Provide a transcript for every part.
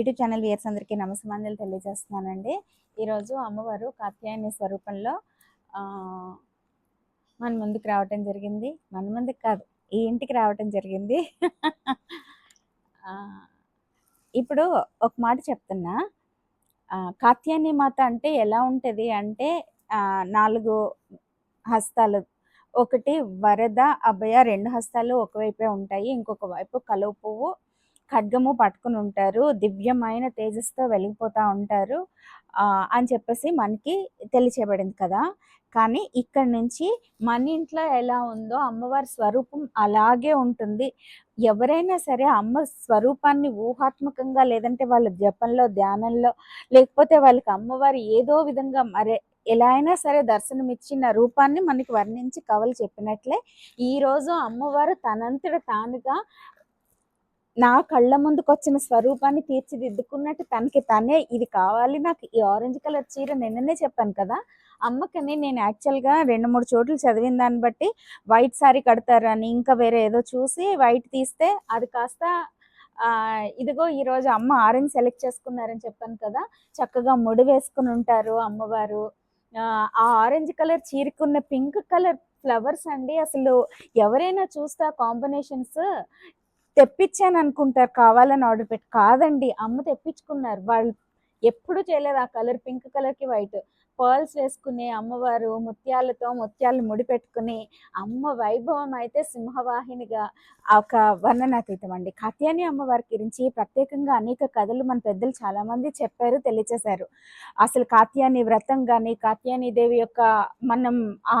YouTube channel viewers అందరికీ నమస్కారాలు తెలియజేస్తున్నానండి. ఈరోజు అమ్మవారు కాత్యాయని స్వరూపంలో మన ముందుకు రావటం జరిగింది. మన ముందుకు కాదు ఈ ఇంటికి రావటం జరిగింది. ఇప్పుడు ఒక మాట చెప్తున్నా. కాత్యాయని మాత అంటే ఎలా ఉంటుంది అంటే నాలుగు హస్తాలు. ఒకటి వరద అభయ రెండు హస్తాలు ఒకవైపే ఉంటాయి. ఇంకొక వైపు కలువ పువ్వు ఖడ్గము పట్టుకుని ఉంటారు దివ్యమైన తేజస్తో వెలిగిపోతూ ఉంటారు అని చెప్పేసి మనకి తెలియచేయబడింది కదా. కానీ ఇక్కడ నుంచి మన ఇంట్లో ఎలా ఉందో అమ్మవారి స్వరూపం అలాగే ఉంటుంది. ఎవరైనా సరే అమ్మ స్వరూపాన్ని ఊహాత్మకంగా లేదంటే వాళ్ళ జపంలో ధ్యానంలో లేకపోతే వాళ్ళకి అమ్మవారు ఏదో విధంగా మరే ఎలా అయినా సరే దర్శనమిచ్చిన రూపాన్ని మనకి వర్ణించి కవలు చెప్పినట్లే ఈరోజు అమ్మవారు తనంతట తానుగా నా కళ్ళ ముందుకు వచ్చిన స్వరూపాన్ని తీర్చిదిద్దుకున్నట్టు తనకి తనే ఇది కావాలి. నాకు ఈ ఆరెంజ్ కలర్ చీర నిన్ననే చెప్పాను కదా అమ్మకని నేను యాక్చువల్గా రెండు మూడు చోట్ల చదివిన దాన్ని బట్టి వైట్ సారీ కడతారని ఇంకా వేరే ఏదో చూసి వైట్ తీస్తే అది కాస్త ఇదిగో ఈరోజు అమ్మ ఆరెంజ్ సెలెక్ట్ చేసుకున్నారని చెప్పాను కదా చక్కగా ముడి వేసుకుని ఉంటారు అమ్మవారు. ఆ, ఆ ఆరెంజ్ కలర్ చీరకున్న పింక్ కలర్ ఫ్లవర్స్ అండి. అసలు ఎవరైనా చూస్తే కాంబినేషన్స్ తెప్పించాను అనుకుంటారు కావాలని ఆర్డర్ పెట్టి. కాదండి అమ్మ తెప్పించుకున్నారు. వాళ్ళు ఎప్పుడు చేయలేదు. ఆ కలర్ పింక్ కలర్కి వైట్ పర్ల్స్ వేసుకుని అమ్మవారు ముత్యాలతో ముత్యాలు ముడి పెట్టుకుని అమ్మ వైభవం అయితే సింహవాహినిగా ఒక వర్ణనాతీతం అండి. కాత్యాని అమ్మవారి గురించి ప్రత్యేకంగా అనేక కథలు మన పెద్దలు చాలామంది చెప్పారు తెలియచేశారు. అసలు కాత్యాని వ్రతం కానీ కాత్యాని దేవి యొక్క మనం ఆ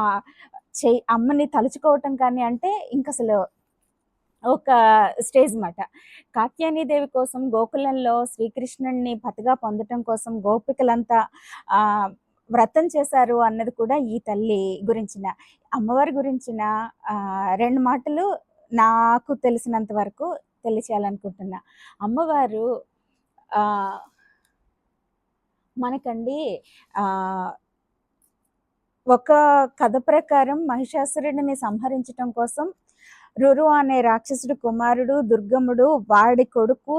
చే అమ్మని తలుచుకోవటం కానీ అంటే ఇంక అసలు ఒక స్టేజ్ మాట. కాత్యానిదేవి కోసం గోకులంలో శ్రీకృష్ణుడిని పతిగా పొందటం కోసం గోపికలంతా వ్రతం చేశారు అన్నది కూడా ఈ తల్లి గురించిన. అమ్మవారి గురించిన రెండు మాటలు నాకు తెలిసినంత వరకు తెలియచేయాలనుకుంటున్నా. అమ్మవారు మనకండి ఒక కథ ప్రకారం మహిషాసురుడిని సంహరించటం కోసం రురు అనే రాక్షసుడు కుమారుడు దుర్గముడు వాడి కొడుకు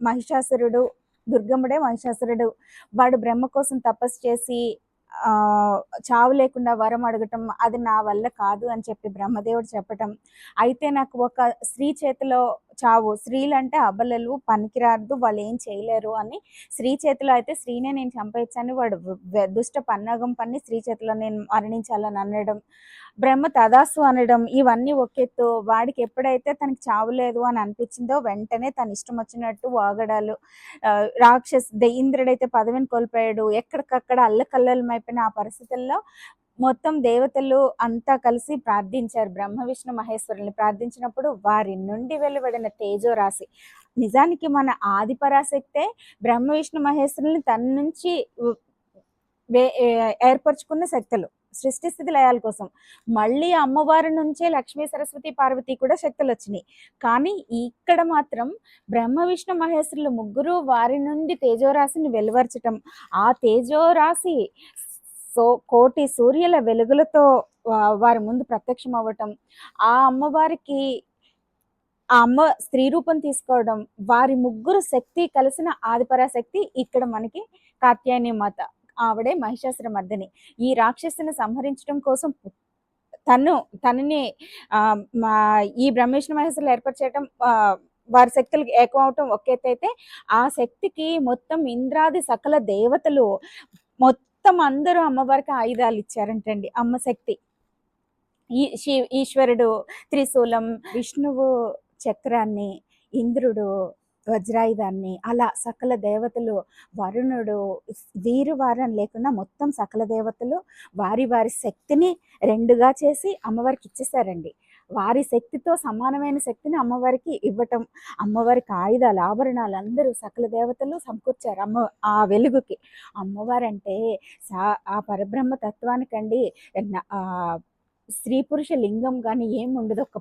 మహిషాసురుడు దుర్గముడే మహిషాసురుడు. వాడు బ్రహ్మ కోసం తపస్సు చేసి చావు లేకుండా వరం అడగటం అది నా వల్ల కాదు అని చెప్పి బ్రహ్మదేవుడు చెప్పటం. అయితే నాకు ఒక స్త్రీ చేతిలో చావు. స్త్రీలు అంటే అబలలు పనికిరాదు వాళ్ళు ఏం చేయలేరు అని స్త్రీ చేతిలో అయితే స్త్రీనే నేను చంపేయచ్చని వాడు దుష్ట పన్నాగం పన్ని స్త్రీ చేతిలో నేను మరణించాలని అనడం బ్రహ్మ తదాసు అనడం ఇవన్నీ ఒకెత్తు. వాడికి ఎప్పుడైతే తనకి చావు లేదు అని అనిపించిందో వెంటనే తన ఇష్టం వచ్చినట్టు వాగడాలు. రాక్షస్ ఇంద్రుడైతే పదవిని కోల్పోయాడు. ఎక్కడికక్కడ అల్లకల్లలమైపోయిన ఆ పరిస్థితుల్లో మొత్తం దేవతలు అంతా కలిసి ప్రార్థించారు. బ్రహ్మ విష్ణు మహేశ్వరుల్ని ప్రార్థించినప్పుడు వారి నుండి వెలువడిన తేజో రాశి. నిజానికి మన ఆది పరాశక్తే బ్రహ్మ విష్ణు మహేశ్వరుల్ని తన నుంచి వే- ఏ- ఏర్పరచుకున్న శక్తులు. సృష్టి స్థితి లయాల కోసం. మళ్ళీ అమ్మవారి నుంచే లక్ష్మీ సరస్వతి పార్వతి కూడా శక్తులు వచ్చినాయి. కానీ ఇక్కడ మాత్రం బ్రహ్మ విష్ణు మహేశ్వరులు ముగ్గురు వారి నుండి తేజోరాశిని వెలువరచటం. ఆ తేజోరాశి సో కోటి సూర్యుల వెలుగులతో వారి ముందు ప్రత్యక్షం అవ్వటం ఆ అమ్మవారికి ఆ అమ్మ స్త్రీ రూపం తీసుకోవడం వారి ముగ్గురు శక్తి కలిసిన ఆదిపరాశక్తి ఇక్కడ మనకి కాత్యాయని మాత ఆవిడే మహిషాసుర మర్దిని. ఈ రాక్షసుని సంహరించడం కోసం తను తనని ఈ బ్రహ్మేశ్వర మహేశ్వరులు ఏర్పాటు చేయడం వారి శక్తులు ఏకమవటం ఒకేతైతే ఒక అయితే ఆ శక్తికి మొత్తం ఇంద్రాది సకల దేవతలు మొత్తం మొత్తం అందరూ అమ్మవారికి ఆయుధాలు ఇచ్చారంటండి. అమ్మ శక్తి. ఈ శి- ఈశ్వరుడు త్రిశూలం విష్ణువు చక్రాన్ని ఇంద్రుడు వజ్రాయుధాన్ని అలా సకల దేవతలు వరుణుడు వీరు వారని లేకుండా మొత్తం సకల దేవతలు వారి వారి శక్తిని రెండుగా చేసి అమ్మవారికి ఇచ్చేసారండి వారి శక్తితో సమానమైన శక్తిని అమ్మవారికి ఇవ్వటం. అమ్మవారికి ఆయుధాలు ఆభరణాలు అందరూ సకల దేవతలు సమకూర్చారు అమ్మ ఆ వెలుగుకి. అమ్మవారంటే సా ఆ పరబ్రహ్మ తత్వానికండి. స్త్రీ పురుష లింగం కానీ ఏం ఉండదు. ఒక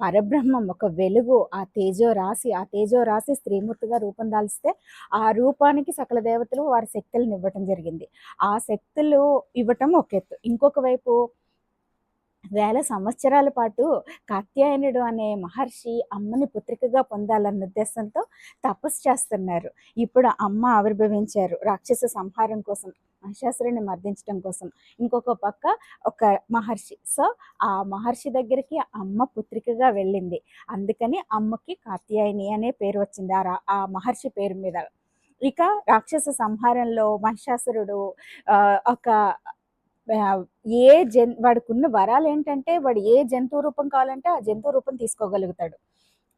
పరబ్రహ్మం ఒక వెలుగు ఆ తేజో రాశి ఆ తేజో రాశి స్త్రీమూర్తిగా రూపం దాల్స్తే ఆ రూపానికి సకల దేవతలు వారి శక్తులను ఇవ్వటం జరిగింది. ఆ శక్తులు ఇవ్వటం ఒక ఎత్తు. ఇంకొక వైపు వేల సంవత్సరాల పాటు కాత్యాయనుడు అనే మహర్షి అమ్మని పుత్రికగా పొందాలన్న ఉద్దేశంతో తపస్సు చేస్తున్నారు. ఇప్పుడు అమ్మ ఆవిర్భవించారు. రాక్షస సంహారం కోసం మహిషాసురుని మర్దించడం కోసం. ఇంకొక పక్క ఒక మహర్షి. సో ఆ మహర్షి దగ్గరికి అమ్మ పుత్రికగా వెళ్ళింది. అందుకని అమ్మకి కాత్యాయని అనే పేరు వచ్చింది. ఆ రా- ఆ మహర్షి పేరు మీద. ఇక రాక్షస సంహారంలో మహిషాసురుడు ఒక ఏ జన్ వాడికున్న వరాలు ఏంటంటే వాడు ఏ జంతువు రూపం కావాలంటే ఆ జంతువు రూపం తీసుకోగలుగుతాడు.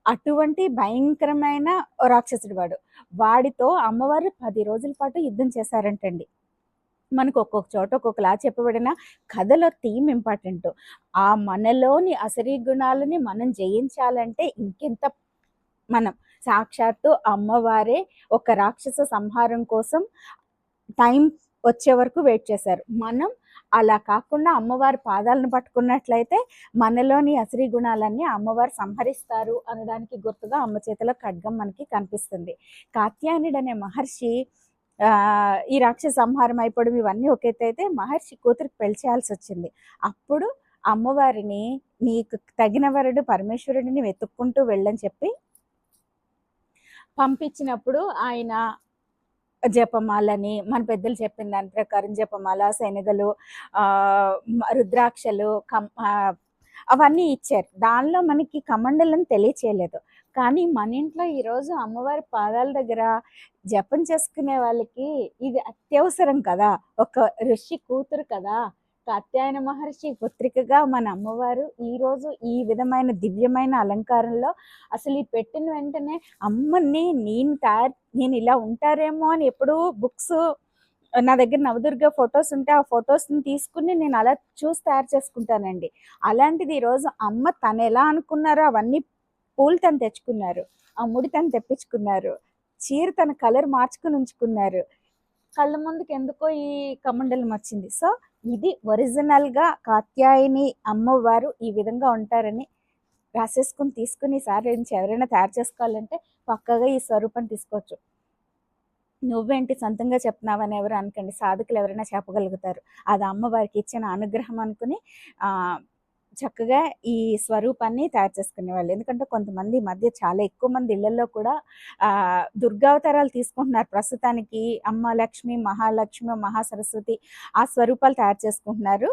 అటువంటి భయంకరమైన రాక్షసుడు వాడు. వాడితో అమ్మవారు పది రోజుల పాటు యుద్ధం చేశారంటండి. మనకు ఒక్కొక్క చోట ఒక్కొక్కలా చెప్పబడిన కథలో థీమ్ ఇంపార్టెంట్. ఆ మనలోని అసరీ గుణాలని మనం జయించాలంటే ఇంకెంత మనం సాక్షాత్తు అమ్మవారే ఒక రాక్షస సంహారం కోసం టైం వచ్చే వరకు వెయిట్ చేశారు. మనం అలా కాకుండా అమ్మవారి పాదాలను పట్టుకున్నట్లయితే మనలోని అసరీ గుణాలన్నీ అమ్మవారు సంహరిస్తారు అనడానికి గుర్తుగా అమ్మ చేతిలో ఖడ్గం మనకి కనిపిస్తుంది. కాత్యాయనుడు అనే మహర్షి ఈ రాక్షస సంహారం అయిపోవడం ఇవన్నీ ఒక మహర్షి కూతురికి పెళ్ళి చేయాల్సి వచ్చింది. అప్పుడు అమ్మవారిని నీకు తగిన వరుడు పరమేశ్వరుడిని వెతుక్కుంటూ వెళ్ళని చెప్పి పంపించినప్పుడు ఆయన జపమాలని మన పెద్దలు చెప్పిన దాని ప్రకారం జపమాల శనగలు రుద్రాక్షలు కం అవన్నీ ఇచ్చారు. దానిలో మనకి కమండలం తెలియచేయలేదు. కానీ మన ఇంట్లో ఈరోజు అమ్మవారి పాదాల దగ్గర జపం చేసుకునే వాళ్ళకి ఇది అత్యవసరం కదా. ఒక ఋషి కూతురు కదా. కాత్యాయన మహర్షి పుత్రికగా మన అమ్మవారు ఈరోజు ఈ విధమైన దివ్యమైన అలంకారంలో అసలు ఈ పెట్టిన వెంటనే అమ్మని నేను తయారు నేను ఇలా ఉంటారేమో అని ఎప్పుడూ బుక్స్ నా దగ్గర నవదుర్గ ఫొటోస్ ఉంటే ఆ ఫొటోస్ని తీసుకుని నేను అలా చూసి తయారు చేసుకుంటానండి. అలాంటిది ఈరోజు అమ్మ తను ఎలా అనుకున్నారో అవన్నీ పూలు తను తెచ్చుకున్నారు ఆ ముడి తను తెప్పించుకున్నారు చీర తన కలర్ మార్చుకుని ఉంచుకున్నారు. కళ్ళ ముందుకు ఎందుకో ఈ కమండలం వచ్చింది. సో ఇది ఒరిజినల్గా కాత్యాయని అమ్మవారు ఈ విధంగా ఉంటారని రాసేసుకుని తీసుకుని ఈసారి నుంచి ఎవరైనా తయారు చేసుకోవాలంటే పక్కగా ఈ స్వరూపం తీసుకోవచ్చు. నువ్వేంటి సొంతంగా చెప్తున్నావని ఎవరు అనుకోండి సాధకులు ఎవరైనా చెప్పగలుగుతారు. అది అమ్మవారికి ఇచ్చిన అనుగ్రహం అనుకుని చక్కగా ఈ స్వరూపాన్ని తయారు చేసుకునేవాళ్ళు. ఎందుకంటే కొంతమంది మధ్య చాలా ఎక్కువ మంది ఇళ్ళలో కూడా దుర్గావతారాలు తీసుకుంటున్నారు. ప్రస్తుతానికి అమ్మ లక్ష్మి మహాలక్ష్మి మహాసరస్వతి ఆ స్వరూపాలు తయారు చేసుకుంటున్నారు.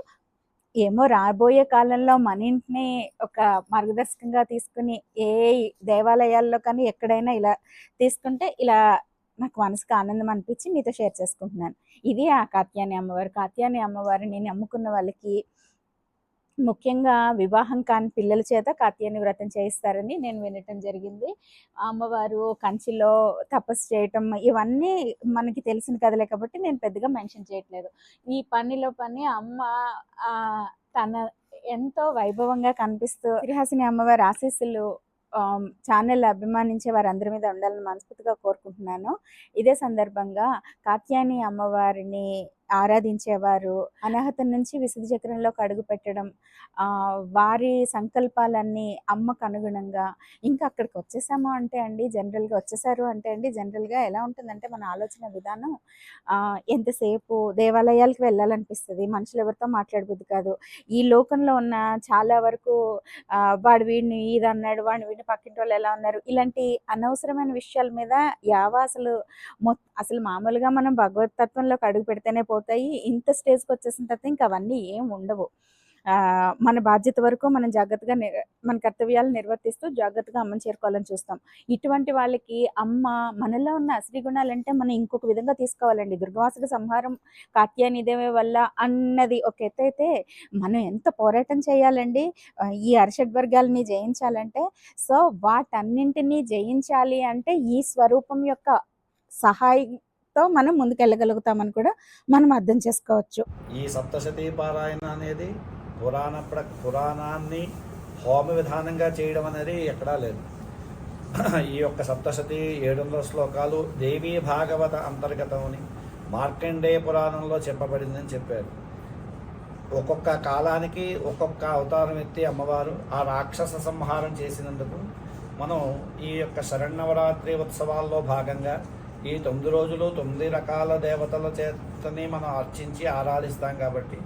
ఏమో రాబోయే కాలంలో మన ఇంటిని ఒక మార్గదర్శకంగా తీసుకుని ఏ దేవాలయాల్లో కానీ ఎక్కడైనా ఇలా తీసుకుంటే ఇలా నాకు మనసుకు ఆనందం అనిపించి మీతో షేర్ చేసుకుంటున్నాను. ఇది ఆ కాత్యాని అమ్మవారు. కాత్యాని అమ్మవారిని నమ్ముకున్న వాళ్ళకి ముఖ్యంగా వివాహం కాని పిల్లల చేత కాత్యాయని వ్రతం చేయిస్తారని నేను వినటం జరిగింది. అమ్మవారు కంచిలో తపస్సు చేయటం ఇవన్నీ మనకి తెలిసిన కథలే కాబట్టి నేను పెద్దగా మెన్షన్ చేయట్లేదు. ఈ పనిలో పని అమ్మ తన ఎంతో వైభవంగా కనిపిస్తూ శ్రీహాసిని అమ్మవారి ఆశీస్సులు ఛానల్ అభిమానించే వారందరి మీద ఉండాలని మనస్ఫూర్తిగా కోరుకుంటున్నాను. ఇదే సందర్భంగా కాత్యాయని అమ్మవారిని ఆరాధించేవారు. అనాహత నుంచి విశుద్ధ చక్రంలోకి అడుగు పెట్టడం వారి సంకల్పాలన్నీ అమ్మకు అనుగుణంగా. ఇంకా అక్కడికి వచ్చేసాము అంటే అండి జనరల్గా వచ్చేసారు అంటే అండి జనరల్గా ఎలా ఉంటుందంటే మన ఆలోచన విధానం ఎంతసేపు దేవాలయాలకు వెళ్ళాలనిపిస్తుంది మనుషులు ఎవరితో మాట్లాడబుద్ది కాదు. ఈ లోకంలో ఉన్న చాలా వరకు వాడు వీడిని ఇది అన్నాడు వాడిని వీడిని పక్కింటి వాళ్ళు ఎలా ఉన్నారు ఇలాంటి అనవసరమైన విషయాల మీద యావ అసలు మొ అసలు మామూలుగా మనం భగవత్ తత్వంలోకి అడుగు పెడితేనే పోతాయి. ఇంత స్టేజ్కి వచ్చేసిన తర్వాత ఇంకా అవన్నీ ఏం ఉండవు. ఆ, మన బాధ్యత వరకు మనం జాగ్రత్తగా మన కర్తవ్యాలు నిర్వర్తిస్తూ జాగ్రత్తగా అమ్మని చేరుకోవాలని చూస్తాం. ఇటువంటి వాళ్ళకి అమ్మ మనలో ఉన్న అసలు గుణాలంటే మనం ఇంకొక విధంగా తీసుకోవాలండి. దుర్గవాసుడు సంహారం కాత్యానిదేవి వల్ల అన్నది ఒక ఎత్తు అయితే మనం ఎంత పోరాటం చేయాలండి? ఈ అరిషడ్ వర్గాలని జయించాలంటే సో వాటన్నింటినీ జయించాలి అంటే ఈ స్వరూపం యొక్క సహాయంతో మనం ముందుకెళ్ళగలుగుతామని కూడా మనం అర్థం చేసుకోవచ్చు. ఈ సప్తశతీ పారాయణ అనేది పురాణ పురాణాన్ని హోమ విధానంగా చేయడం అనేది ఎక్కడా లేదు. ఈ యొక్క సప్తశతి ఏడు వందల శ్లోకాలు దేవీ భాగవత అంతర్గతమని మార్కండేయ పురాణంలో చెప్పబడిందని చెప్పారు. ఒక్కొక్క కాలానికి ఒక్కొక్క అవతారం ఎత్తి అమ్మవారు ఆ రాక్షస సంహారం చేసినందుకు మనం ఈ యొక్క శరణవరాత్రి ఉత్సవాల్లో భాగంగా ఈ తొమ్మిది రోజులు తొమ్మిది రకాల దేవతల చేతని మనం అర్చించి ఆరాధిస్తాం కాబట్టి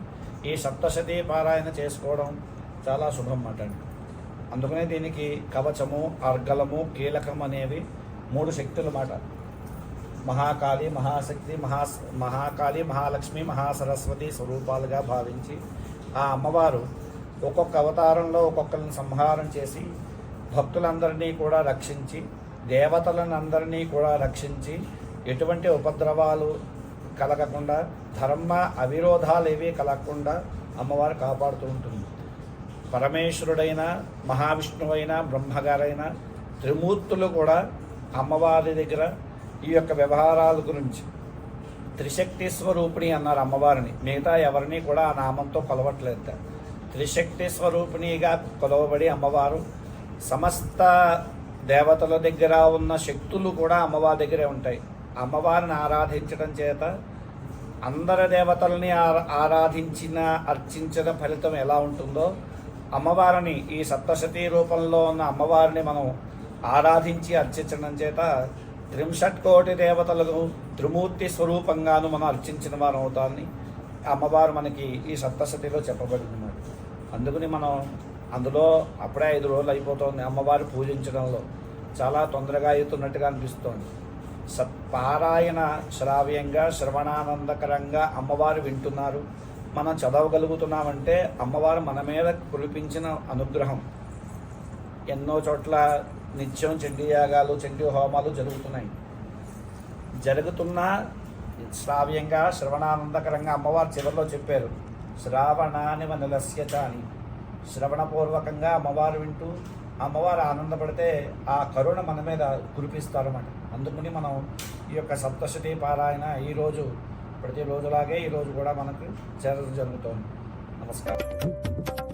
ఈ సప్తశతి పారాయణ చేసుకోవడం చాలా శుభం అన్నమాట అండి. అందుకనే దీనికి కవచము అర్గలము కీలకం అనేవి మూడు శక్తులు మాట. మహాకాళి మహాశక్తి మహా మహాకాళి మహాలక్ష్మి మహాసరస్వతి స్వరూపాలుగా భావించి ఆ అమ్మవారు ఒక్కొక్క అవతారంలో ఒక్కొక్కరిని సంహారం చేసి భక్తులందరినీ కూడా రక్షించి దేవతలను అందరినీ కూడా రక్షించి ఎటువంటి ఉపద్రవాలు కలగకుండా ధర్మ అవిరోధాలు ఏవీ కలగకుండా అమ్మవారు కాపాడుతూ ఉంటుంది. పరమేశ్వరుడైన మహావిష్ణువైన బ్రహ్మగారైన త్రిమూర్తులు కూడా అమ్మవారి దగ్గర ఈ యొక్క వ్యవహారాల గురించి త్రిశక్తి స్వరూపిణి అన్నారు అమ్మవారిని. మిగతా ఎవరిని కూడా ఆ నామంతో కొలవట్లేదు. త్రిశక్తి స్వరూపిణిగా కొలవబడి అమ్మవారు సమస్త దేవతల దగ్గర ఉన్న శక్తులు కూడా అమ్మవారి దగ్గరే ఉంటాయి. అమ్మవారిని ఆరాధించడం చేత అందరి దేవతల్ని ఆరా- ఆరాధించిన అర్చించిన ఫలితం ఎలా ఉంటుందో అమ్మవారిని ఈ సప్తశతీ రూపంలో ఉన్న అమ్మవారిని మనం ఆరాధించి అర్చించడం చేత త్రింషట్ కోటి దేవతలకు త్రిమూర్తి స్వరూపంగాను మనం అర్చించిన వారు అవుతామని అమ్మవారు మనకి ఈ సప్తశతిలో చెప్పబడింది. అందుకని మనం అందులో అప్పుడే ఐదు రోజులు అయిపోతుంది అమ్మవారు పూజించడంలో. చాలా తొందరగా అవుతున్నట్టుగా అనిపిస్తోంది. సత్పారాయణ శ్రావ్యంగా శ్రవణానందకరంగా అమ్మవారు వింటున్నారు. మనం చదవగలుగుతున్నామంటే అమ్మవారు మన మీద కురిపించిన అనుగ్రహం. ఎన్నో చోట్ల నిత్యం చండీ యాగాలు చండీ హోమాలు జరుగుతున్నాయి. జరుగుతున్న శ్రావ్యంగా శ్రవణానందకరంగా అమ్మవారు చివరిలో చెప్పారు. శ్రావణాని మనలస్యత అని శ్రవణపూర్వకంగా అమ్మవారు వింటూ అమ్మవారు ఆనందపడితే ఆ కరుణ మన మీద కురిపిస్తారన్నమాట. అందుకని మనం ఈ యొక్క సప్తశతి పారాయణ ఈరోజు ప్రతిరోజులాగే ఈరోజు కూడా మనకు చేరడం జరుగుతోంది. నమస్కారం.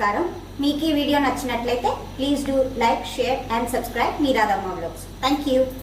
నమస్కారం. మీకు ఈ వీడియో నచ్చినట్లయితే please do like share and subscribe me Radhamma blogs thank you